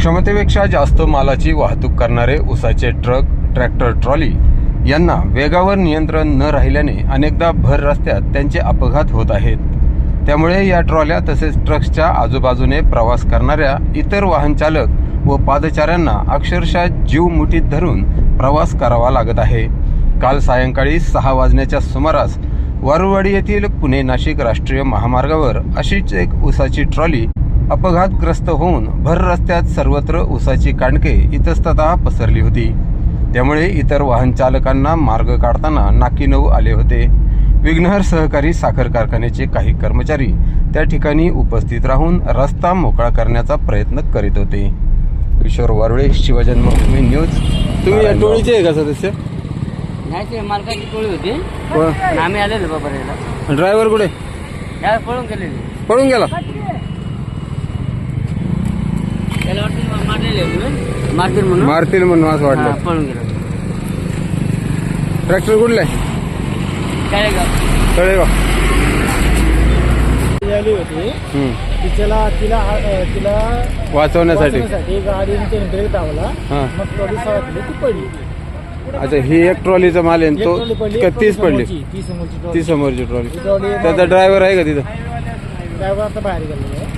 क्षमतेपेक्षा जास्त मालाची वाहतूक करणारे उसाचे ट्रक ट्रॅक्टर ट्रॉली यांना वेगावर नियंत्रण न राहिल्याने अनेकदा भर रस्त्यात त्यांचे अपघात होत आहेत. त्यामुळे या ट्रॉल्या तसेच ट्रक्सच्या आजूबाजूने प्रवास करणाऱ्या इतर वाहनचालक व पादचाऱ्यांना अक्षरशः जीव मुठीत धरून प्रवास करावा लागत आहे. काल सायंकाळी सहा वाजण्याच्या सुमारास वारुवाडी येथील पुणे नाशिक राष्ट्रीय महामार्गावर अशीच एक उसाची ट्रॉली अपघातग्रस्त होऊन भर रस्त्यात सर्वत्र उसाची कांडके इतस्ततः पसरली होती. त्यामुळे इतर वाहन चालकांना मार्ग काढताना नाकीनऊ आले होते. विघ्नहर सहकारी साखर कारखान्याचे काही कर्मचारी त्या ठिकाणी उपस्थित राहून रस्ता मोकळा करण्याचा प्रयत्न करीत होते. किशोर वारुळे शिवजन्मभूमी न्यूज तुम्ही या टोळीचे आहे का सदस्य? नाही ते मालकाची टोळी होती. कोण? आणि आम्ही आलेलो बाबा ड्रायव्हर कुठे? पळून गेलेले. पळून गेला? होते मारतील म्हणून? मारतील म्हणून असं हा, वाटलं पळून गेलो ट्रॅक्टर कुठला आहे? काय का तळेगाव आली होती. हम्म. तिच्याला तिला अ, तिला वाचवण्यासाठी. वाचवण्यासाठी गाडीने त्याने ब्रेक दावला हा. मग ट्रॉली सळकली ती पडली. अच्छा ही एक ट्रॉलीचा माल आहे एक आणि ट्रॉली तो का तीस पडली? ती समोरची ती ट्रॉली. समोरची त्याचा ड्रायव्हर आहे का तिथं? ड्रायव्हर आता बाहेर गेलेला